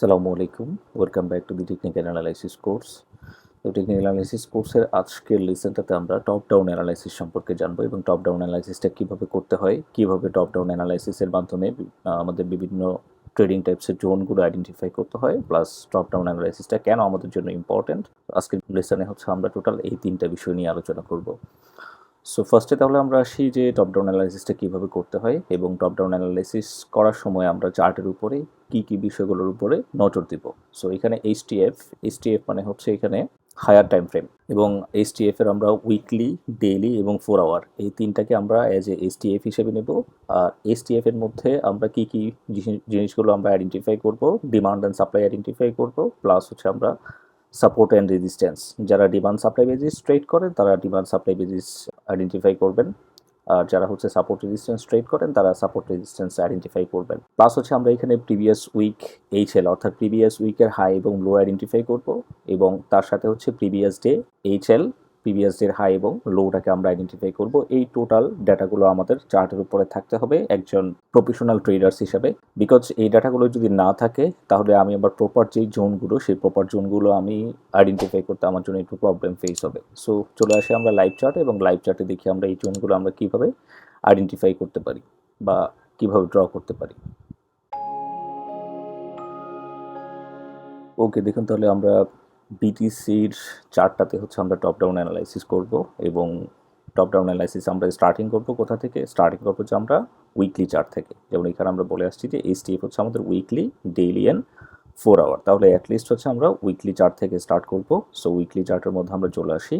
সালামু আলাইকুম। Welcome back to the technical analysis course তো টেকনিক্যাল অ্যানালাইসিস কোর্সের আজকের লেসনটাতে আমরা টপ ডাউন অ্যানালাইসিস সম্পর্কে জানব এবং টপ ডাউন অ্যানালাইসিসটা কীভাবে করতে হয়, কীভাবে টপ ডাউন অ্যানালাইসিসের মাধ্যমে আমাদের বিভিন্ন ট্রেডিং টাইপসের জোনগুলো আইডেন্টিফাই করতে হয় প্লাস টপ ডাউন অ্যানালাইসিসটা কেন আমাদের জন্য ইম্পর্ট্যান্ট আজকের লেসনে হচ্ছে আমরা টোটাল এই তিনটা বিষয় নিয়ে আলোচনা করব। সো ফার্স্টে তাহলে আমরা আসি যে টপ ডাউন অ্যানালাইসিসটা কীভাবে করতে হয় এবং টপ ডাউন অ্যানালাইসিস করার সময় আমরা চার্টের উপরে কী কী বিষয়গুলোর উপরে নজর দিব। সো এখানে এইচটিএফ এইচটিএফ মানে হচ্ছে এখানে হায়ার টাইম ফ্রেম এবং এইচটিএফ এর আমরা উইকলি ডেইলি এবং ফোর আওয়ার এই তিনটাকে আমরা অ্যাজ এ এইচটিএফ হিসেবে নেব। আর এইচটিএফ এর মধ্যে আমরা কি কি জিনিস- জিনিসগুলো আমরা আইডেন্টিফাই করব ডিমান্ড অ্যান্ড সাপ্লাই আইডেন্টিফাই করব প্লাস হচ্ছে আমরা সাপোর্ট অ্যান্ড রেজিস্ট্যান্স যারা ডিমান্ড সাপ্লাই বেজিস ট্রেড করেন তারা ডিমান্ড সাপ্লাই বেজিস আইডেন্টিফাই করবেন। আর যারা হচ্ছে সাপোর্ট রেজিস্ট্যান্স ট্রেড করেন, তারা সাপোর্ট রেজিস্ট্যান্স আইডেন্টিফাই করবেন। প্লাস হচ্ছে আমরা এখানে প্রিভিয়াস উইক এইচএল অর্থাৎ প্রিভিয়াস উইকের হাই এবং লো আইডেন্টিফাই করব এবং তার সাথে হচ্ছে প্রিভিয়াস ডে এইচএল প্রিভিয়াস ডের হাই এবং লোটাকে আমরা আইডেন্টিফাই করব। এই টোটাল ডাটাগুলো আমাদের চার্টের উপরে থাকতে হবে একজন প্রফেশনাল ট্রেডার্স হিসাবে। বিকজ এই ডাটাগুলো যদি না থাকে, তাহলে আমি আবার প্রপার যেই জোনগুলো, সেই প্রপার জোনগুলো আমি আইডেন্টিফাই করতে আমার জন্য একটু প্রবলেম ফেস হবে। সো চলে আসে আমরা লাইভ চার্ট এবং লাইভ চার্টে দেখি আমরা এই জোনগুলো আমরা কীভাবে আইডেন্টিফাই করতে পারি বা কীভাবে ড্র করতে পারি। ওকে দেখুন তাহলে আমরা বিটিসির চারটাতে হচ্ছে আমরা টপ ডাউন অ্যানালাইসিস করব এবং টপ ডাউন অ্যানালাইসিস আমরা স্টার্টিং করব কোথা থেকে? স্টার্টিং করব হচ্ছে আমরা উইকলি চার্ট থেকে। যেমন এখানে আমরা বলে আসছি যে এইচটিএফ হচ্ছে আমাদের weekly daily and four hour তাহলে অ্যাটলিস্ট হচ্ছে আমরা উইকলি চার্ট থেকে স্টার্ট করব। সো উইকলি চার্টের মধ্যে আমরা চলে আসি।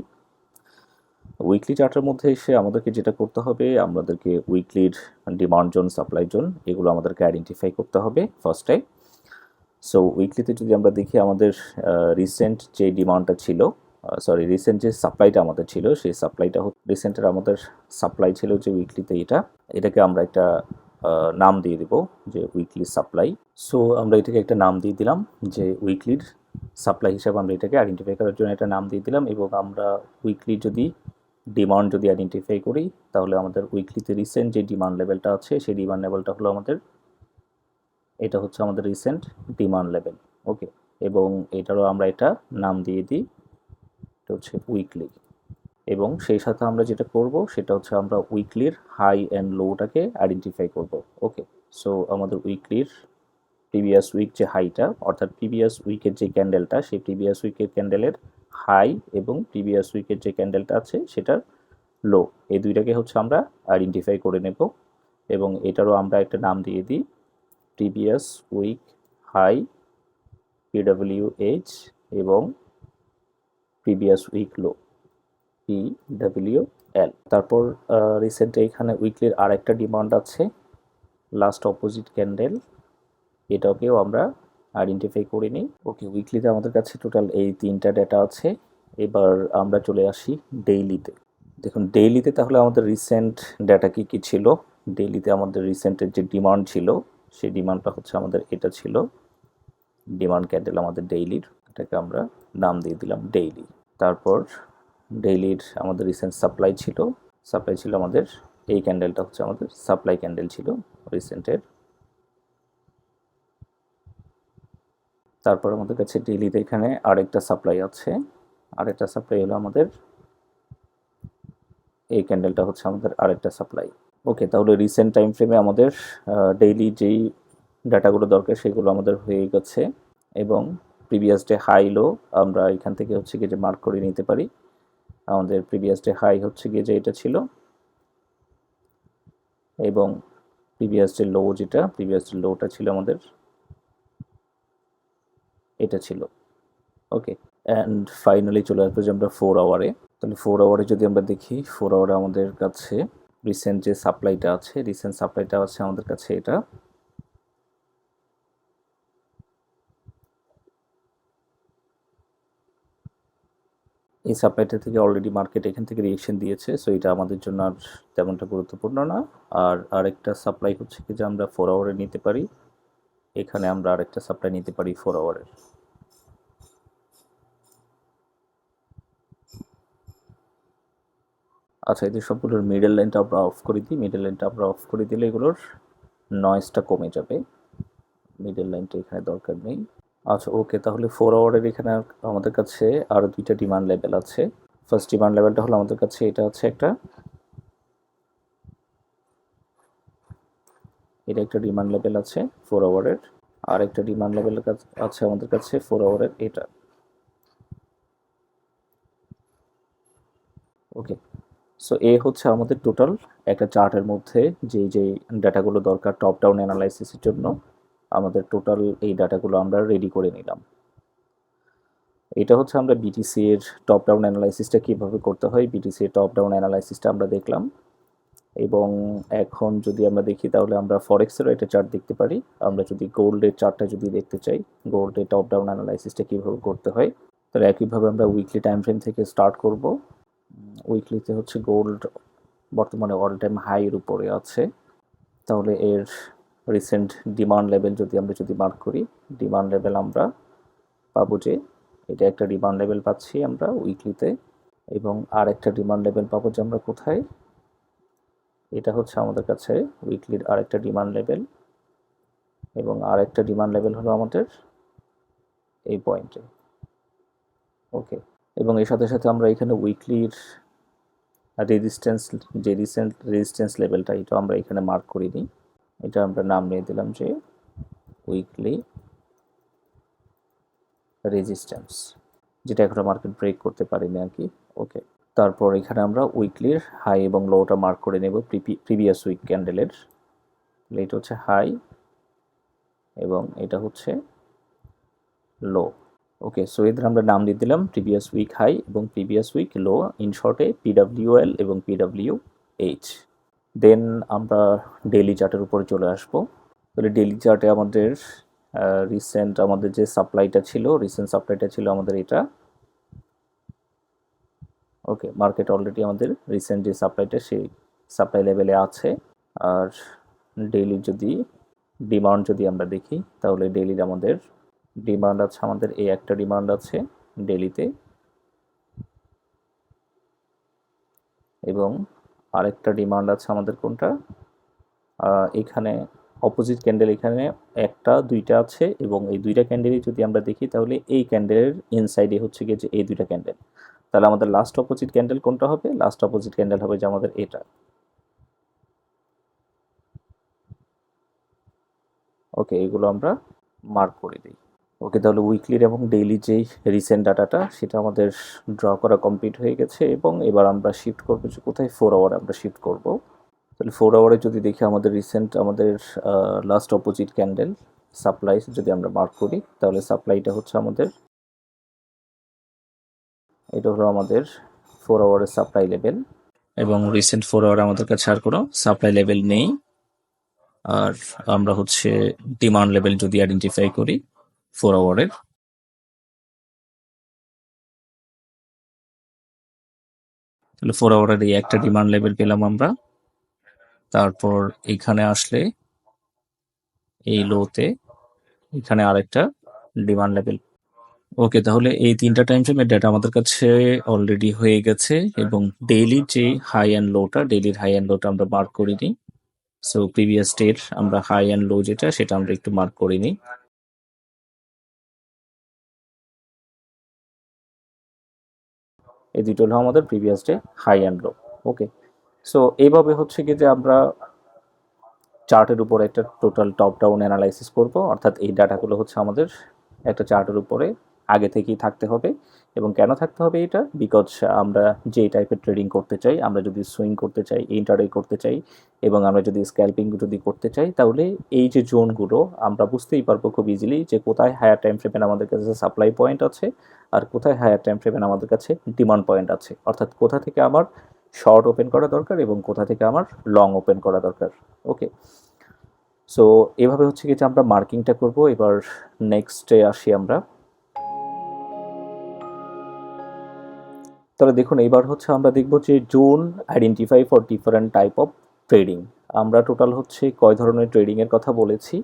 উইকলি চার্টের মধ্যে এসে আমাদেরকে যেটা করতে হবে, আমাদেরকে উইকলির ডিমান্ড জোন সাপ্লাই জোন এগুলো আমাদেরকে আইডেন্টিফাই করতে হবে ফার্স্টে সো উইকলিতে যদি আমরা দেখি আমাদের রিসেন্ট যে ডিমান্ডটা ছিল সরি রিসেন্ট যে সাপ্লাইটা আমাদের ছিল, সেই সাপ্লাইটা রিসেন্টের আমাদের সাপ্লাই ছিল যে উইকলিতে এটা, এটাকে আমরা একটা নাম দিয়ে দিব যে উইকলি সাপ্লাই সো আমরা এটাকে একটা নাম দিয়ে দিলাম যে উইকলির সাপ্লাই হিসাবে আমরা এটাকে আইডেন্টিফাই করার জন্য একটা নাম দিয়ে দিলাম এবং আমরা উইকলি যদি ডিমান্ড যদি আইডেন্টিফাই করি, তাহলে আমাদের উইকলিতে রিসেন্ট যে ডিমান্ড লেভেলটা আছে, সেই ডিমান্ড লেভেলটা হলো আমাদের এটা হচ্ছে আমাদের রিসেন্ট ডিমান্ড লেভেল ওকে এবং এটারও আমরা এটা নাম দিয়ে দিই, এটা হচ্ছে উইকলি এবং সেই সাথে আমরা যেটা করব, সেটা হচ্ছে আমরা উইকলির হাই অ্যান্ড লোটাকে আইডেন্টিফাই করব ওকে সো আমাদের উইকলির প্রিভিয়াস উইক যে হাইটা অর্থাৎ প্রিভিয়াস উইকের যে ক্যান্ডেলটা সেই প্রিভিয়াস উইকের ক্যান্ডেলের হাই এবং প্রিভিয়াস উইকের যে ক্যান্ডেলটা আছে, সেটার লো এই দুইটাকে হচ্ছে আমরা আইডেন্টিফাই করে নেব এবং এটারও আমরা একটা নাম দিয়ে দিই প্রিভিয়াস উইক হাই পিডব্লিউএইচ এবং previous week low PW L তারপর রিসেন্ট এখানে উইকলির আর একটা ডিমান্ড আছে লাস্ট অপোজিট ক্যান্ডেল এটাকেও আমরা আইডেন্টিফাই করে নিই ওকে উইকলিতে আমাদের কাছে টোটাল এই তিনটা ডেটা আছে। এবার আমরা চলে আসি ডেইলিতে দেখুন ডেইলিতে তাহলে আমাদের রিসেন্ট ডেটা কি কি ছিল? ডেইলিতে আমাদের রিসেন্টের যে ডিমান্ড ছিল সেই ডিমান্ডটা হচ্ছে আমাদের, এটা ছিল ডিমান্ড ক্যান্ডেল আমাদের ডেইলির, এটাকে আমরা নাম দিয়ে দিলাম ডেইলি। তারপর ডেইলির আমাদের রিসেন্ট সাপ্লাই ছিল সাপ্লাই ছিল আমাদের, এই ক্যান্ডেলটা হচ্ছে আমাদের সাপ্লাই ক্যান্ডেল ছিল রিসেন্টের। তারপর আমাদের কাছে ডেইলিতে এখানে আরেকটা সাপ্লাই আছে, আরেকটা সাপ্লাই হলো আমাদের, এই ক্যান্ডেলটা হচ্ছে আমাদের আরেকটা সাপ্লাই। ওকে, তাহলে রিসেন্ট টাইম ফ্রেমে আমাদের ডেইলি যেই ডাটাগুলো দরকার সেগুলো আমাদের হয়ে গেছে। এবং প্রিভিয়াস ডে হাই লো আমরা এখান থেকে হচ্ছে গিয়ে যে মার্ক করে নিতে পারি, আমাদের প্রিভিয়াস ডে হাই হচ্ছে গিয়ে যে এটা ছিল। এবং প্রিভিয়াস ডে লো যেটা প্রিভিয়াস ডে লোটা ছিল আমাদের, এটা ছিল। ওকে অ্যান্ড ফাইনালি চলে আসব যে আমরা ফোর আওয়ারে তাহলে ফোর আওয়ারে যদি আমরা দেখি ফোর আওয়ারে আমাদের কাছে রিসেন্ট যে সাপ্লাইটা আছে রিসেন্ট সাপ্লাইটা আছে আমাদের কাছে এটা। এই সাপ্লাইটা থেকে অলরেডি মার্কেট এখান থেকে রিয়েকশন দিয়েছে সো এটা আমাদের জন্য আর তেমনটা গুরুত্বপূর্ণ না। আর আরেকটা সাপ্লাই হচ্ছে কি যে আমরা ফোর আওয়ারে নিতে পারি, এখানে আমরা আরেকটা সাপ্লাই নিতে পারি ফোর আওয়ারের আচ্ছা এদের সবগুলোর মিডল লাইনটা আমরা অফ করে দিই মিডল লাইনটা আমরা অফ করে দিলে এগুলোর নয়েজটা কমে যাবে। মিডল লাইনটা এখানে দরকার নেই। আচ্ছা ওকে তাহলে ফোর আওয়ারের এখানে আমাদের কাছে আরও দুইটা ডিমান্ড লেভেল আছে। ফার্স্ট ডিমান্ড লেভেলটা হলো আমাদের কাছে, এটা হচ্ছে একটা এটা একটা ডিমান্ড লেভেল আছে ফোর আওয়ারের আর একটা ডিমান্ড লেভেল আছে আমাদের কাছে ফোর আওয়ারের এটা। ওকে সো এ হচ্ছে আমাদের টোটাল একটা চার্টের মধ্যে যে যে ডাটাগুলো দরকার টপ ডাউন অ্যানালাইসিসের জন্য আমাদের টোটাল এই ডাটাগুলো আমরা রেডি করে নিলাম। এটা হচ্ছে আমরা বিটিসি এর টপ ডাউন অ্যানালাইসিসটা কীভাবে করতে হয়? বিটিসি এর টপ ডাউন অ্যানালাইসিসটা আমরা দেখলাম। এবং এখন যদি আমরা দেখি, তাহলে আমরা ফরেক্সেরও একটা চার্ট দেখতে পারি। আমরা যদি গোল্ডের চার্টটা যদি দেখতে চাই গোল্ডের টপ ডাউন অ্যানালাইসিসটা কীভাবে করতে হয়? তাহলে একইভাবে আমরা উইকলি টাইম ফ্রেম থেকে স্টার্ট করব। উইকলিতে হচ্ছে গোল্ড বর্তমানে অল টাইম হাইয়ের উপরে আছে। তাহলে এর রিসেন্ট ডিমান্ড লেভেল যদি আমরা যদি মার্ক করি ডিমান্ড লেভেল আমরা পাবো যে এটা একটা ডিমান্ড লেভেল পাচ্ছি আমরা উইকলিতে এবং আর একটা ডিমান্ড লেভেল পাবো যে আমরা কোথায়? এটা হচ্ছে আমাদের কাছে উইকলির আরেকটা ডিমান্ড লেভেল এবং আরেকটা ডিমান্ড লেভেল হলো আমাদের এই পয়েন্টে ওকে এবং এর সাথে সাথে আমরা এখানে উইকলির রেজিস্ট্যান্স যে রিসেন্ট রেজিস্ট্যান্স লেভেলটা এটা আমরা এখানে মার্ক করিনি। এটা আমরা নাম নিয়ে দিলাম যে উইকলি রেজিস্ট্যান্স যেটা এখনও মার্কেট ব্রেক করতে পারিনি আর কি। ওকে তারপর এখানে আমরা উইকলির হাই এবং লোটা মার্ক করে নেব প্রিভিয়াস উইক ক্যান্ডেলের এটা হচ্ছে হাই এবং এটা হচ্ছে লো ওকে সো এদের আমরা নাম দিয়ে দিলাম প্রিভিয়াস উইক হাই এবং প্রিভিয়াস উইক লো ইন শর্টে পিডাব্লিউএল এবং পিডাব্লিউ এইচ দেন আমরা ডেলি চার্টের উপরে চলে আসব। তাহলে ডেলি চার্টে আমাদের রিসেন্ট আমাদের যে সাপ্লাইটা ছিল রিসেন্ট সাপ্লাইটা ছিল আমাদের এটা। ওকে মার্কেট অলরেডি আমাদের রিসেন্ট যে সাপ্লাইটা সেই সাপ্লাই লেভেলে আছে। আর ডেইলি যদি ডিমান্ড যদি আমরা দেখি, তাহলে ডেইলির আমাদের ডিমান্ড আছে, আমাদের এই একটা ডিমান্ড আছে ডেলিতে এবং আরেকটা ডিমান্ড আছে আমাদের কোনটা? এখানে অপোজিট ক্যান্ডেল এখানে একটা, দুইটা আছে এবং এই দুইটা ক্যান্ডেলই যদি আমরা দেখি তাহলে এই ক্যান্ডেলের ইনসাইডে হচ্ছে গিয়ে যে এই দুইটা ক্যান্ডেল তাহলে আমাদের লাস্ট অপোজিট ক্যান্ডেল কোনটা হবে? লাস্ট অপোজিট ক্যান্ডেল হবে যে আমাদের এটা। ওকে এগুলো আমরা মার্ক করে দিই। ওকে তাহলে উইকলির এবং ডেইলি যেই রিসেন্ট ডাটাটা সেটা আমাদের ড্র করা কমপ্লিট হয়ে গেছে এবং এবার আমরা শিফট করব যে কোথায় ফোর আওয়ারে আমরা শিফট করব। তাহলে ফোর আওয়ারে যদি দেখি আমাদের রিসেন্ট আমাদের লাস্ট অপোজিট ক্যান্ডেল সাপ্লাই যদি আমরা মার্ক করি, তাহলে সাপ্লাইটা হচ্ছে আমাদের, এটা হলো আমাদের ফোর আওয়ারের সাপ্লাই লেভেল এবং রিসেন্ট ফোর আওয়ারে আমাদের কাছে আর কোনো সাপ্লাই লেভেল নেই। আর আমরা হচ্ছে ডিমান্ড লেভেল যদি আইডেন্টিফাই করি ফোর আওয়ারের তাহলে ফোর আওয়ারের এই একটা ডিমান্ড লেভেল পেলাম আমরা। তারপর এখানে আসলে এই লোতে এখানে আরেকটা ডিমান্ড লেভেল ওকে তাহলে এই তিনটা টাইম ফ্রেমের ডেটা আমাদের কাছে অলরেডি হয়ে গেছে এবং ডেইলি যে হাই অ্যান্ড লোটা ডেইলির হাই অ্যান্ড লোটা আমরা মার্ক করিনি। সো প্রিভিয়াস ডের আমরা হাই অ্যান্ড লো যেটা, সেটা আমরা একটু মার্ক করিনি। এই দুটো হলো আমাদের previous day high and low okay so এইভাবে হচ্ছে কি যে আমরা চার্টের উপরে একটা টোটাল টপ ডাউন অ্যানালাইসিস করব, অর্থাৎ এই ডাটাগুলো হচ্ছে আমাদের একটা চার্টের উপরে আগে থেকেই থাকতে হবে। এবং কেন থাকতে হবে এটা? বিকজ আমরা যে টাইপের ট্রেডিং করতে চাই, আমরা যদি সুইং করতে চাই ইন্টারডে করতে চাই, এবং আমরা যদি স্ক্যাল্পিং যদি করতে চাই, তাহলে এই যে জোনগুলো আমরা বুঝতেই পারব খুব ইজিলি যে কোথায় হায়ার টাইম ফ্রেমের আমাদের কাছে সাপ্লাই পয়েন্ট আছে, আর কোথায় হায়ার টাইম ফ্রেমের আমাদের কাছে ডিমান্ড পয়েন্ট আছে। অর্থাৎ কোথা থেকে আমার শর্ট ওপেন করা দরকার এবং কোথা থেকে আমার লং ওপেন করা দরকার। ওকে সো এভাবে হচ্ছে কি যে আমরা মার্কিংটা করব। এবার নেক্সটে আসি আমরা। তাহলে দেখুন এবার হচ্ছে আমরা দেখব যে zone identify for different type of trading আমরা টোটাল হচ্ছে কয় ধরনের ট্রেডিংয়ের কথা বলেছি।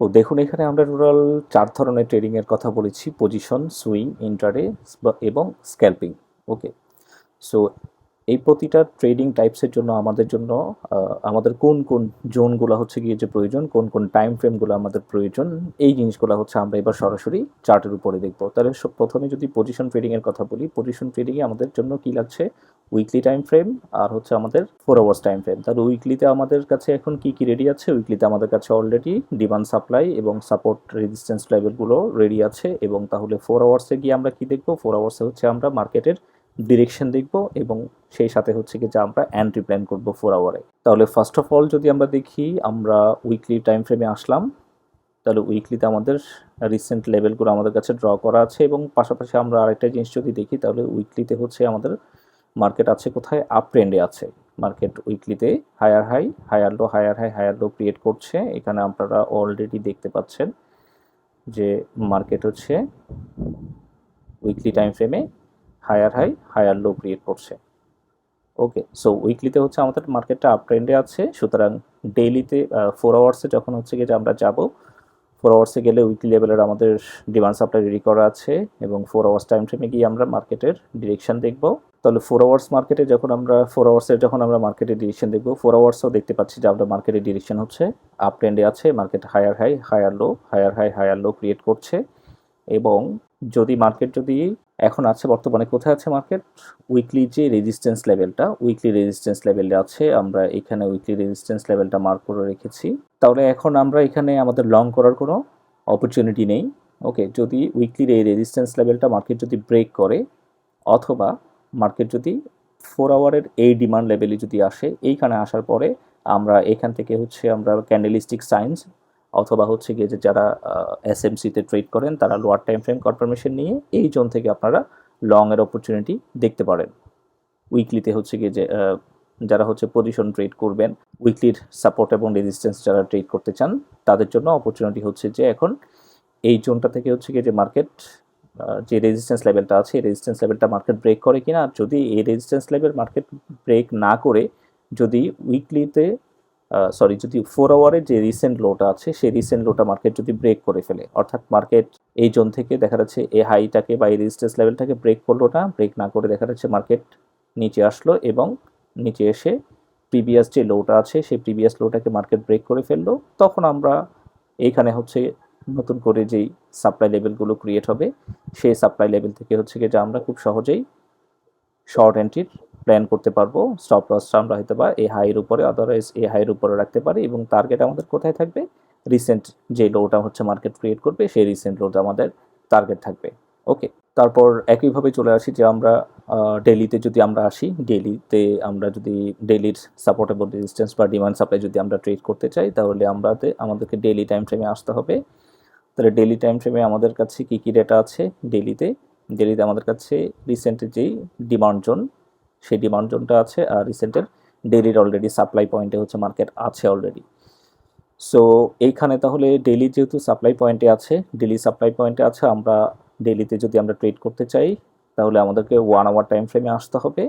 ও দেখুন, এখানে আমরা টোটাল চার ধরনের ট্রেডিংয়ের কথা বলেছি পজিশন সুইং ইন্টারে এবং স্ক্যাল্পিং ওকে সো এই প্রতিটা ট্রেডিং টাইপসের জন্য আমাদের জন্য আমাদের কোন কোন জোনগুলো হচ্ছে গিয়ে যে প্রয়োজন, কোন কোন টাইম ফ্রেমগুলো আমাদের প্রয়োজন, এই জিনিসগুলো হচ্ছে আমরা এবার সরাসরি চার্টের উপরে দেখব। তাহলে প্রথমে যদি পজিশন ট্রেডিংয়ের কথা বলি পজিশন ট্রেডিংয়ে আমাদের জন্য কী লাগছে? উইকলি টাইম ফ্রেম আর হচ্ছে আমাদের ফোর আওয়ার্স টাইম ফ্রেম তাহলে উইকলিতে আমাদের কাছে এখন কি কি রেডি আছে? উইকলিতে আমাদের কাছে অলরেডি ডিমান্ড সাপ্লাই এবং সাপোর্ট রেজিস্ট্যান্স লেভেলগুলো রেডি আছে এবং তাহলে ফোর আওয়ার্সে গিয়ে আমরা কি দেখব? ফোর আওয়ার্সে হচ্ছে আমরা মার্কেটের ডিরেকশন দেখব এবং সেই সাথে হচ্ছে কি যে আমরা অ্যান্ট্রি প্ল্যান করব ফোর আওয়ারে তাহলে ফার্স্ট অফ অল যদি আমরা দেখি, আমরা উইকলি টাইম ফ্রেমে আসলাম, তাহলে উইকলিতে আমাদের রিসেন্ট লেভেলগুলো আমাদের কাছে ড্র করা আছে এবং পাশাপাশি আমরা আরেকটা জিনিস যদি দেখি, তাহলে উইকলিতে হচ্ছে আমাদের মার্কেট আছে কোথায়? আপ ট্রেন্ডে আছে। Market উইকলিতে higher high higher low higher high higher low create করছে। এখানে আপনারা অলরেডি দেখতে পাচ্ছেন যে মার্কেট হচ্ছে উইকলি টাইম ফ্রেমে higher high, higher low create করছে ওকে সো উইকলিতে হচ্ছে আমাদের মার্কেটটা আপ ট্রেন্ডে আছে, সুতরাং ডেইলিতে ফোর আওয়ার্সে যখন হচ্ছে গিয়ে আমরা যাব ফোর আওয়ার্সে গেলে উইকলি লেভেলের আমাদের ডিমান্ড সাপ্লাই রেডি করা আছে এবং ফোর আওয়ার্স টাইম ফ্রেমে গিয়ে আমরা মার্কেটের ডিরেকশন দেখব। তাহলে ফোর আওয়ার্স মার্কেটে যখন আমরা ফোর আওয়ার্সের যখন আমরা মার্কেটের ডিরেকশন দেখব ফোর আওয়ার্সও দেখতে পাচ্ছি যে আমরা মার্কেটের ডিরেকশন হচ্ছে আপ ট্রেন্ডে আছে market higher high higher low higher high higher low create করছে এবং যদি মার্কেট যদি এখন আছে, বর্তমানে কোথায় আছে মার্কেট উইকলি যে রেজিস্ট্যান্স লেভেলটা উইকলি রেজিস্ট্যান্স লেভেলে আছে, আমরা এখানে উইকলি রেজিস্ট্যান্স লেভেলটা মার্ক করে রেখেছি। তাহলে এখন আমরা এখানে আমাদের লং করার কোনো অপরচুনিটি নেই। ওকে যদি উইকলির এই রেজিস্ট্যান্স লেভেলটা মার্কেট যদি ব্রেক করে, অথবা মার্কেট যদি ফোর আওয়ারের এই ডিমান্ড লেভেলে যদি আসে, এইখানে আসার পরে আমরা এখান থেকে হচ্ছে আমরা ক্যান্ডেলিস্টিক সাইন্স অথবা হচ্ছে গিয়ে যে যারা এসএমসিতে ট্রেড করেন, তারা লোয়ার টাইম ফ্রেম কনফার্মেশন নিয়ে এই জোন থেকে আপনারা লং এর অপরচুনিটি দেখতে পারেন। উইকলিতে হচ্ছে গিয়ে যে যারা হচ্ছে পজিশন ট্রেড করবেন উইকলির সাপোর্ট এবং রেজিস্ট্যান্স যারা ট্রেড করতে চান, তাদের জন্য অপরচুনিটি হচ্ছে যে এখন এই জোনটা থেকে হচ্ছে গিয়ে যে মার্কেট যে রেজিস্ট্যান্স লেভেলটা আছে এই রেজিস্ট্যান্স লেভেলটা মার্কেট ব্রেক করে কিনা, যদি এই রেজিস্ট্যান্স লেভেল মার্কেট ব্রেক না করে, যদি উইকলিতে সরি যদি ফোর আওয়ারের যে রিসেন্ট লোটা আছে, সেই রিসেন্ট লোটা মার্কেট যদি ব্রেক করে ফেলে, অর্থাৎ মার্কেট এই জোন থেকে দেখা যাচ্ছে এই হাইটাকে বা এই রেজিস্ট্যান্স লেভেলটাকে ব্রেক করল না ব্রেক না করে দেখা যাচ্ছে মার্কেট নিচে আসলো এবং নিচে এসে প্রিভিয়াস যে লোটা আছে, সেই প্রিভিয়াস লোটাকে মার্কেট ব্রেক করে ফেলল, তখন আমরা এইখানে হচ্ছে নতুন করে যেই সাপ্লাই লেভেলগুলো ক্রিয়েট হবে, সেই সাপ্লাই লেভেল থেকে হচ্ছে গিয়ে যে আমরা খুব সহজেই শর্ট এন্ট্রির প্ল্যান করতে পারব স্টপ লসটা আমরা হয়তো বা এই হাইয়ের উপরে আদারওয়াইজ এই হাইয়ের উপরে রাখতে পারি এবং টার্গেট আমাদের কোথায় থাকবে? রিসেন্ট যে লোটা হচ্ছে মার্কেট ক্রিয়েট করবে, সেই রিসেন্ট লোটা আমাদের টার্গেট থাকবে। ওকে তারপর একইভাবে চলে আসি যে আমরা ডেলিতে যদি আমরা আসি ডেলিতে আমরা যদি ডেলির সাপোর্টেবল রেজিস্ট্যান্স বা ডিমান্ড সাপ্লাই যদি আমরা ট্রেড করতে চাই, তাহলে আমরা আমাদেরকে ডেলি টাইম ফ্রেমে আসতে হবে। তাহলে ডেলি টাইম ফ্রেমে আমাদের কাছে কী কী ডেটা আছে? ডেলিতে ডেলিতে আমাদের কাছে রিসেন্ট যেই ডিমান্ড জোন সেই ডিমান্ড জোনটা আছে আর রিসেন্টের ডেলির অলরেডি সাপ্লাই পয়েন্টে হচ্ছে মার্কেট আছে অলরেডি সো এইখানে তাহলে ডেলি যেহেতু সাপ্লাই পয়েন্টে আছে ডেলি সাপ্লাই পয়েন্টে আছে, আমরা ডেলিতে যদি আমরা ট্রেড করতে চাই, তাহলে আমাদেরকে ওয়ান আওয়ার টাইম ফ্রেমে আসতে হবে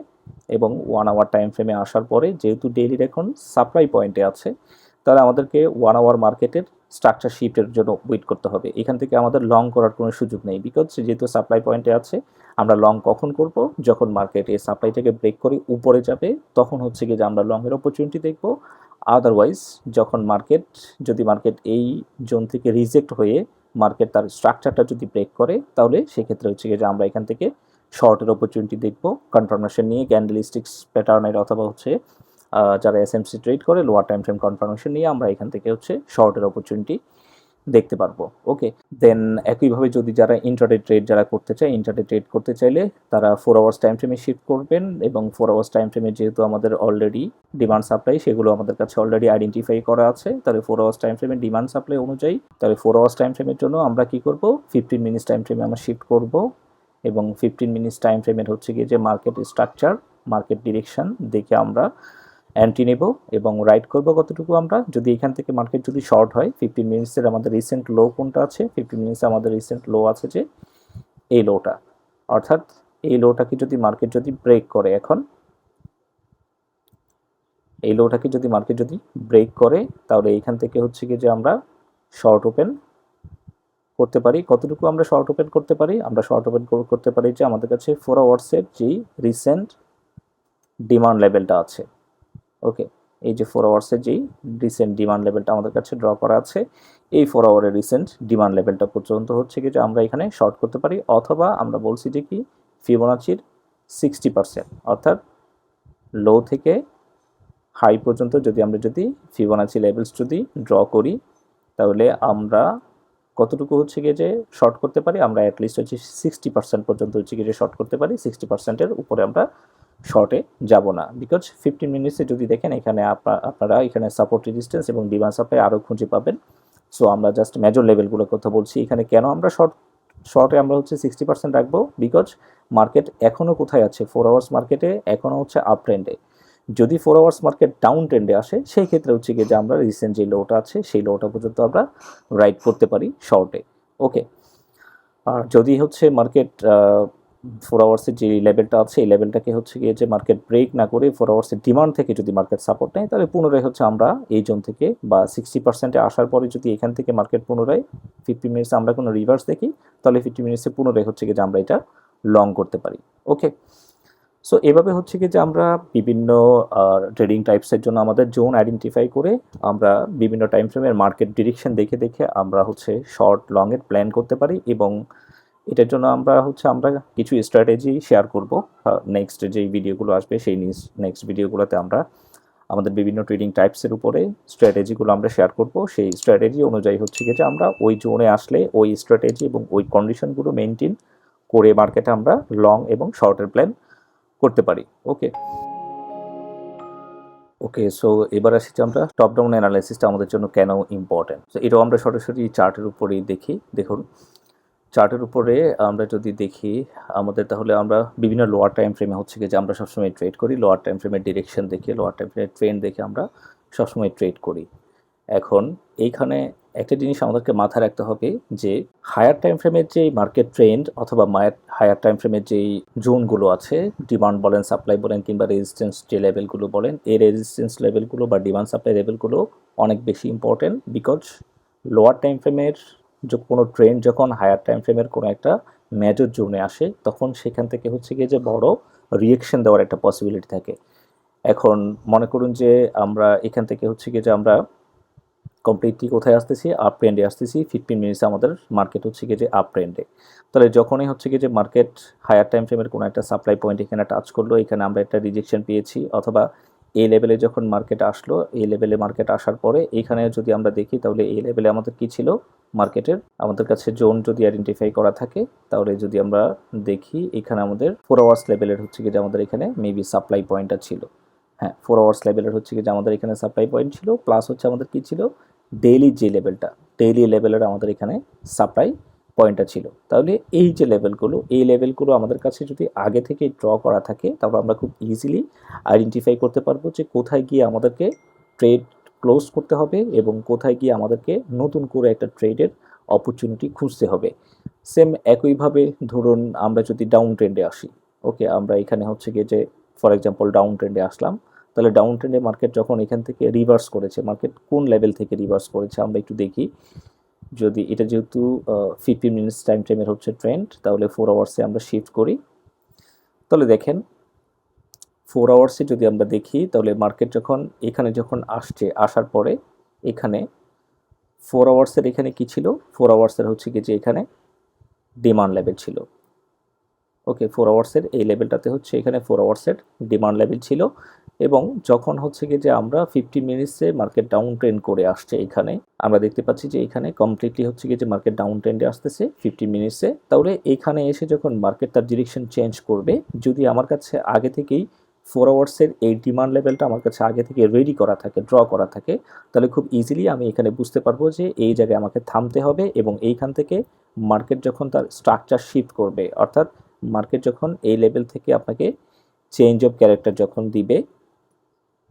এবং ওয়ান আওয়ার টাইম ফ্রেমে আসার পরে যেহেতু ডেলির এখন সাপ্লাই পয়েন্টে আছে তাহলে আমাদেরকে ওয়ান আওয়ার মার্কেটের স্ট্রাকচার শিফটের জন্য ওয়েট করতে হবে। এখান থেকে আমাদের লং করার কোনো সুযোগ নেই বিকজ যেহেতু সাপ্লাই পয়েন্টে আছে, আমরা লং কখন করব? যখন মার্কেট এই সাপ্লাইটাকে ব্রেক করে উপরে যাবে, তখন হচ্ছে গিয়ে যে আমরা লংয়ের অপরচুনিটি দেখব। আদারওয়াইজ যখন মার্কেট যদি মার্কেট এই জোন থেকে রিজেক্ট হয়ে মার্কেট তার স্ট্রাকচারটা যদি ব্রেক করে, তাহলে সেক্ষেত্রে হচ্ছে গিয়ে যে আমরা এখান থেকে শর্টের অপরচুনিটি দেখব। কনফার্মেশন নিয়ে ক্যান্ডেলিস্টিক্স প্যাটার্নের অথবা হচ্ছে যারা এসএমসি ট্রেড করে লোয়ার টাইম ফ্রেম কনফার্মেশন নিয়ে আমরা এখান থেকে হচ্ছে শর্টের অপরচুনিটি দেখতে পারব। ওকে দেন একইভাবে যদি যারা ইন্টারডে ট্রেড যারা করতে চায় ইন্টারডে ট্রেড করতে চাইলে তারা ফোর আওয়ার্স টাইম ফ্রেমে শিফট করবেন এবং ফোর আওয়ার্স টাইম ফ্রেমে যেহেতু আমাদের অলরেডি ডিমান্ড সাপ্লাই সেগুলো আমাদের কাছে অলরেডি আইডেন্টিফাই করা আছে। তাহলে ফোর আওয়ার্স টাইম ফ্রেমে ডিমান্ড সাপ্লাই অনুযায়ী, তাহলে ফোর আওয়ার্স টাইম ফ্রেমের জন্য আমরা কি করব? ফিফটিন মিনিটস টাইম ফ্রেমে আমরা শিফট করব এবং ফিফটিন মিনিটস টাইম ফ্রেমের হচ্ছে গিয়ে যে মার্কেট স্ট্রাকচার মার্কেট ডিরেকশন দেখে আমরা অ্যান্টি নেব এবং রাইট করব কতটুকু আমরা? যদি এখান থেকে মার্কেট যদি শর্ট হয় ফিফটিন মিনিটসের আমাদের রিসেন্ট লো কোনটা আছে? ফিফটিন মিনিটসে আমাদের রিসেন্ট লো আছে যে এই লোটা অর্থাৎ এই লোটাকে যদি মার্কেট যদি ব্রেক করে এখন, এই লোটাকে যদি মার্কেট যদি ব্রেক করে, তাহলে এইখান থেকে হচ্ছে কি যে আমরা শর্ট ওপেন করতে পারি। কতটুকু আমরা শর্ট ওপেন করতে পারি? আমরা শর্ট ওপেন করতে পারি যে আমাদের কাছে ফোর আওয়ার্সের যে রিসেন্ট ডিমান্ড লেভেলটা আছে। ওকে, এই যে ফোর আওয়ার্সের যেই রিসেন্ট ডিমান্ড লেভেলটা আমাদের কাছে ড্র করা আছে, এই ফোর আওয়ারের রিসেন্ট ডিমান্ড লেভেলটা পর্যন্ত হচ্ছে কি যে আমরা এখানে শর্ট করতে পারি, অথবা আমরা বলছি যে কি ফিবোনাচির সিক্সটি পার্সেন্ট অর্থাৎ লো থেকে হাই পর্যন্ত যদি আমরা যদি ফিবোনাচি লেভেলস যদি ড্র করি, তাহলে আমরা কতটুকু হচ্ছে গিয়ে যে শর্ট করতে পারি, আমরা অ্যাটলিস্ট হচ্ছে সিক্সটি পার্সেন্ট পর্যন্ত হচ্ছে গিয়ে যে শর্ট করতে পারি সিক্সটি পার্সেন্টের উপরে আমরা শর্টে যাব না। বিকজ ফিফটিন মিনিটসে যদি দেখেন, এখানে আপনা- আপনারা এখানে সাপোর্ট রেজিস্ট্যান্স এবং ডিমান্ড সাপ্লাই আরও খুঁজে পাবেন। সো আমরা জাস্ট মেজর লেভেলগুলোর কথা বলছি। এখানে কেন আমরা শর্ট শর্টে আমরা হচ্ছে সিক্সটি পার্সেন্ট রাখব? বিকজ মার্কেট এখনও কোথায় আছে? ফোর আওয়ার্স মার্কেটে এখনও হচ্ছে আপ ট্রেন্ডে যদি ফোর আওয়ার্স মার্কেট ডাউন ট্রেন্ডে আসে, সেই ক্ষেত্রে হচ্ছে গিয়ে যে আমরা রিসেন্ট যে লোটা আছে, সেই লোটা পর্যন্ত আমরা রাইড করতে পারি শর্টে ওকে আর যদি হচ্ছে মার্কেট ফোর আওয়ার্সের যে লেভেলটা আছে, এই লেভেলটাকে হচ্ছে গিয়ে যে মার্কেট ব্রেক না করে ফোর আওয়ার্সের ডিমান্ড থেকে যদি মার্কেট সাপোর্ট নেয়, তাহলে পুনরায় হচ্ছে আমরা এই জোন থেকে বা সিক্সটি পার্সেন্টে আসার পরে যদি এখান থেকে মার্কেট পুনরায় ফিফটি মিনিটসে আমরা কোনো রিভার্স দেখি, তাহলে ফিফটি মিনিটসে পুনরায় হচ্ছে গিয়ে যে আমরা এটা লং করতে পারি। ওকে সো এভাবে হচ্ছে কি যে আমরা বিভিন্ন ট্রেডিং টাইপসের জন্য আমাদের জোন আইডেন্টিফাই করে আমরা বিভিন্ন টাইম ফ্রেমের মার্কেট ডিরেকশন দেখে দেখে আমরা হচ্ছে শর্ট লংয়ের প্ল্যান করতে পারি এবং এটার জন্য আমরা হচ্ছে আমরা কিছু স্ট্র্যাটেজি শেয়ার করব। নেক্সট যেই ভিডিওগুলো আসবে, সেই নেক্সট ভিডিওগুলোতে আমরা আমাদের বিভিন্ন ট্রেডিং টাইপসের উপরে স্ট্র্যাটেজিগুলো আমরা শেয়ার করব। সেই স্ট্র্যাটেজি অনুযায়ী হচ্ছে কি যে আমরা ওই জোনে আসলে ওই স্ট্র্যাটেজি এবং ওই কন্ডিশনগুলো মেনটেন করে মার্কেটে আমরা লং এবং শর্টের প্ল্যান করতে পারি। ওকে ওকে সো এবার আসি যে আমরা টপ ডাউন অ্যানালাইসিসটা আমাদের জন্য কেন ইম্পর্টেন্ট তো এটাও আমরা সরাসরি চার্টের উপরেই দেখি। দেখুন চার্টের উপরে আমরা যদি দেখি, আমাদের তাহলে আমরা বিভিন্ন লোয়ার টাইম ফ্রেমে হচ্ছে কি যে আমরা সবসময় ট্রেড করি লোয়ার টাইম ফ্রেমের ডিরেকশন দেখে লোয়ার টাইম ফ্রেমের ট্রেন্ড দেখে আমরা সবসময় ট্রেড করি। এখন এইখানে একটা জিনিস আমাদেরকে মাথায় রাখতে হবে যে হায়ার টাইম ফ্রেমের যে মার্কেট ট্রেন্ড অথবা মায়ার হায়ার টাইম ফ্রেমের যেই জোনগুলো আছে ডিমান্ড বলেন সাপ্লাই বলেন কিংবা রেজিস্ট্যান্স যে লেভেলগুলো বলেন, এই রেজিস্ট্যান্স লেভেলগুলো বা ডিমান্ড সাপ্লাই লেভেলগুলো অনেক বেশি ইম্পর্টেন্ট বিকজ লোয়ার টাইম ফ্রেমের যে কোনো ট্রেন্ড যখন হায়ার টাইম ফ্রেমের কোনো একটা মেজর জোনে আসে, তখন সেখান থেকে হচ্ছে গিয়ে যে বড় রিয়েকশন দেওয়ার একটা পসিবিলিটি থাকে। এখন মনে করুন যে আমরা এখান থেকে হচ্ছে গিয়ে যে আমরা কমপ্লিটলি কোথায় আসতেছি? আপ ট্রেন্ডে আসতেছি ফিফটিন মিনিটসে আমাদের মার্কেট হচ্ছে গিয়ে যে আপ ট্রেন্ডে তাহলে যখনই হচ্ছে গিয়ে যে মার্কেট হায়ার টাইম ফ্রেমের কোনো একটা সাপ্লাই পয়েন্ট এখানে টাচ করল, এখানে আমরা একটা রিজেকশন পেয়েছি, অথবা এই লেভেলে যখন মার্কেট আসলো, এই লেভেলে মার্কেট আসার পরে এইখানে যদি আমরা দেখি, তাহলে এই লেভেলে আমাদের কি ছিল? মার্কেটের আমাদের কাছে জোন যদি আইডেন্টিফাই করা থাকে, তাহলে যদি আমরা দেখি, এখানে আমাদের ফোর আওয়ার্স লেভেলের হচ্ছে গিয়ে যে আমাদের এখানে মেবি সাপ্লাই পয়েন্টটা ছিল। হ্যাঁ ফোর আওয়ার্স লেভেলের হচ্ছে গিয়ে যে আমাদের এখানে সাপ্লাই পয়েন্ট ছিল প্লাস হচ্ছে আমাদের কি ছিল? ডেইলি যে লেভেলটা ডেইলি লেভেলের আমাদের এখানে সাপ্লাই পয়েন্টটা ছিল। তাহলে এই যে লেভেলগুলো এই লেভেলগুলো আমাদের কাছে যদি আগে থেকে ড্র করা থাকে, তাহলে আমরা খুব ইজিলি আইডেন্টিফাই করতে পারব যে কোথায় গিয়ে আমাদেরকে ট্রেড ক্লোজ করতে হবে এবং কোথায় গিয়ে আমাদেরকে নতুন করে একটা ট্রেডের অপরচুনিটি খুঁজতে হবে। সেম একইভাবে ধরুন আমরা যদি ডাউন ট্রেন্ডে আসি ওকে আমরা এখানে হচ্ছে গিয়ে যে ফর এক্সাম্পল ডাউন ট্রেন্ডে আসলাম, তাহলে ডাউন ট্রেন্ডে মার্কেট যখন এখান থেকে রিভার্স করেছে মার্কেট কোন লেভেল থেকে রিভার্স করেছে, আমরা একটু দেখি। যদি এটা যেহেতু ফিফটি মিনিটস টাইম ফ্রেমের হচ্ছে ট্রেন্ড তাহলে ফোর আওয়ার্সে আমরা শিফট করি। তাহলে দেখেন ফোর আওয়ার্সে যদি আমরা দেখি, তাহলে মার্কেট যখন, এখানে যখন আসছে, আসার পরে এখানে ফোর আওয়ার্সের এখানে কি ছিল? ফোর আওয়ার্সের হচ্ছে কি যে এখানে ডিমান্ড লেভেল ছিল। ওকে ফোর আওয়ার্সের এই লেভেলটাতে হচ্ছে এখানে ফোর আওয়ার্সের ডিমান্ড লেভেল ছিল। এবং যখন হচ্ছে কি যে আমরা ফিফটি মিনিটসে মার্কেট ডাউন ট্রেন্ড করে আসছে এখানে, আমরা দেখতে পাচ্ছি যে এখানে কমপ্লিটলি হচ্ছে কি যে মার্কেট ডাউন ট্রেন্ডে আসতেছে ফিফটি মিনিটসে তাহলে এখানে এসে যখন মার্কেট তার ডিরেকশন চেঞ্জ করবে, যদি আমার কাছে আগে থেকেই ফোর আওয়ার্সের এই ডিমান্ড লেভেলটা আমার কাছে আগে থেকে রেডি করা থাকে ড্র করা থাকে, তাহলে খুব ইজিলি আমি এখানে বুঝতে পারব যে এই জায়গায় আমাকে থামতে হবে এবং এইখান থেকে মার্কেট যখন তার স্ট্রাকচার শিফট করবে, অর্থাৎ মার্কেট যখন এই লেভেল থেকে আপনাকে চেঞ্জ অফ ক্যারেক্টার যখন দিবে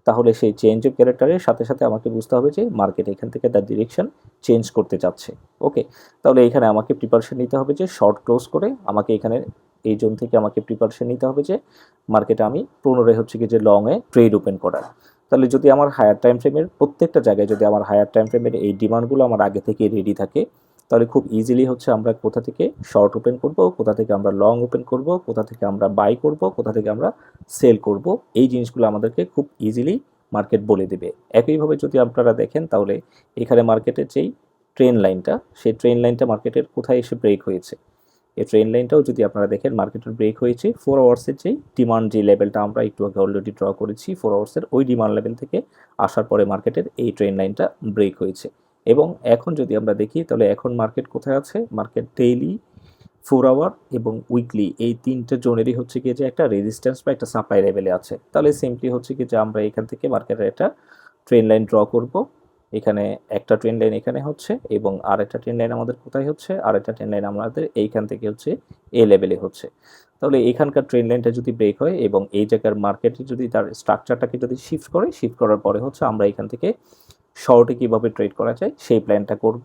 তাহলে সেই চেঞ্জ অফ ক্যারেক্টারের সাথে সাথে আমাকে বুঝতে হবে যে মার্কেট এখান থেকে তার ডিরেকশন চেঞ্জ করতে চাচ্ছে। ওকে তাহলে এখানে আমাকে প্রিপারেশন নিতে হবে যে শর্ট ক্লোজ করে আমাকে এখানে এই জোন থেকে আমাকে প্রিপারেশন নিতে হবে যে মার্কেটে আমি পুনরায় হচ্ছে কি যে লংয়ে ট্রেড ওপেন করার। তাহলে যদি আমার হায়ার টাইম ফ্রেমের প্রত্যেকটা জায়গায় যদি আমার হায়ার টাইম ফ্রেমের এই ডিমান্ডগুলো আমার আগে থেকে রেডি থাকে তাহলে খুব ইজিলি হচ্ছে আমরা কোথা থেকে শর্ট ওপেন করব, কোথা থেকে আমরা লং ওপেন করব, কোথা থেকে আমরা বাই করব, কোথা থেকে আমরা সেল করব, এই জিনিসগুলো আমাদেরকে খুব ইজিলি মার্কেট বলে দেবে। একইভাবে যদি আপনারা দেখেন তাহলে এখানে মার্কেটের যেই ট্রেন লাইনটা সেই ট্রেন লাইনটা মার্কেটের কোথায় এসে ব্রেক হয়েছে? এই ট্রেন লাইনটাও যদি আপনারা দেখেন মার্কেটের ব্রেক হয়েছে ফোর আওয়ার্সের যেই ডিমান্ড যে লেভেলটা আমরা একটু আগে অলরেডি ড্র করেছি ফোর আওয়ার্সের ওই ডিমান্ড লেভেল থেকে আসার পরে মার্কেটের এই ট্রেন লাইনটা ব্রেক হয়েছে। এবং এখন যদি আমরা দেখি, তাহলে এখন মার্কেট কোথায় আছে? মার্কেট ডেইলি ফোর আওয়ার এবং উইকলি এই তিনটে জোনেরই হচ্ছে কি যে একটা রেজিস্ট্যান্স বা একটা সাপ্লাই লেভেলে আছে। তাহলে সিম্পলি হচ্ছে কি যে আমরা এখান থেকে মার্কেটের একটা ট্রেন লাইন ড্র করব। এখানে একটা ট্রেন লাইন এখানে হচ্ছে এবং আরেকটা ট্রেন লাইন আমাদের কোথায় হচ্ছে? আর একটা ট্রেন লাইন আমাদের এইখান থেকে হচ্ছে এ লেভেলে হচ্ছে। তাহলে এখানকার ট্রেন লাইনটা যদি ব্রেক হয় এবং এই জায়গার মার্কেটে যদি তার স্ট্রাকচারটাকে যদি শিফট করে শিফট করার পরে হচ্ছে আমরা এখান থেকে শর্টে কীভাবে ট্রেড করা যায়, সেই প্ল্যানটা করব।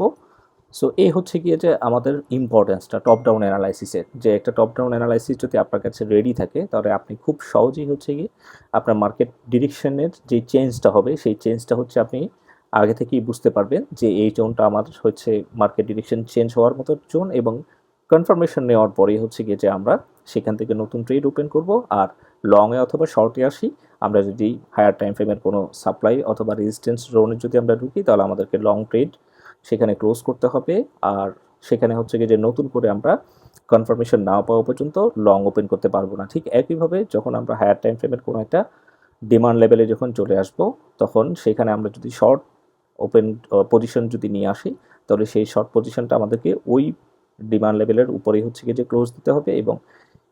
সো এই হচ্ছে গিয়ে যে আমাদের ইম্পর্টেন্সটা টপ ডাউন অ্যানালাইসিসের যে একটা টপ ডাউন অ্যানালাইসিস যদি আপনার কাছে রেডি থাকে, তাহলে আপনি খুব সহজেই হচ্ছে গিয়ে আপনার মার্কেট ডিরেকশনের যে চেঞ্জটা হবে, সেই চেঞ্জটা হচ্ছে আপনি আগে থেকেই বুঝতে পারবেন যে এই জোনটা আমাদের হচ্ছে মার্কেট ডিরেকশন চেঞ্জ হওয়ার মতো জোন এবং কনফার্মেশন নেওয়ার পরেই হচ্ছে গিয়ে যে আমরা সেখান থেকে নতুন ট্রেড ওপেন করব। আর লংয়ে অথবা শর্টে আসি, আমরা যদি হায়ার টাইম ফ্রেমের কোনো সাপ্লাই অথবা রেজিস্ট্যান্স জোনে যদি আমরা ঢুকি, তাহলে আমাদেরকে লং ট্রেড সেখানে ক্লোজ করতে হবে। আর সেখানে হচ্ছে গিয়ে যে নতুন করে আমরা কনফার্মেশন না পাওয়া পর্যন্ত লং ওপেন করতে পারব না। ঠিক একইভাবে যখন আমরা হায়ার টাইম ফ্রেমের কোনো একটা ডিমান্ড লেভেলে যখন চলে আসব, তখন সেখানে আমরা যদি শর্ট ওপেন পজিশন যদি নিয়ে আসি, তাহলে সেই শর্ট পজিশনটা আমাদেরকে ওই ডিমান্ড লেভেলের উপরেই হচ্ছে গিয়ে যে ক্লোজ দিতে হবে এবং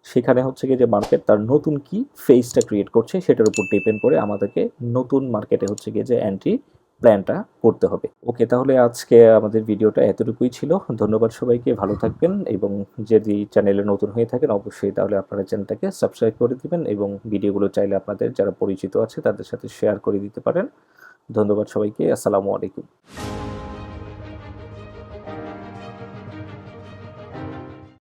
সেখানে হচ্ছে গিয়ে যে মার্কেট তার নতুন কি ফেজটা ক্রিয়েট করছে, সেটার উপর ডিপেন্ড করে আমাদেরকে নতুন মার্কেটে হচ্ছে গিয়ে যে এন্ট্রি প্ল্যানটা করতে হবে। ওকে তাহলে আজকে আমাদের ভিডিওটা এতটুকুই ছিল। ধন্যবাদ সবাইকে, ভালো থাকবেন এবং যদি চ্যানেলে নতুন হয়ে থাকেন, অবশ্যই তাহলে আপনারা চ্যানেলটাকে সাবস্ক্রাইব করে দিবেন এবং ভিডিওগুলো চাইলে আপনাদের যারা পরিচিত আছে, তাদের সাথে শেয়ার করে দিতে পারেন। ধন্যবাদ সবাইকে, আসসালামু আলাইকুম।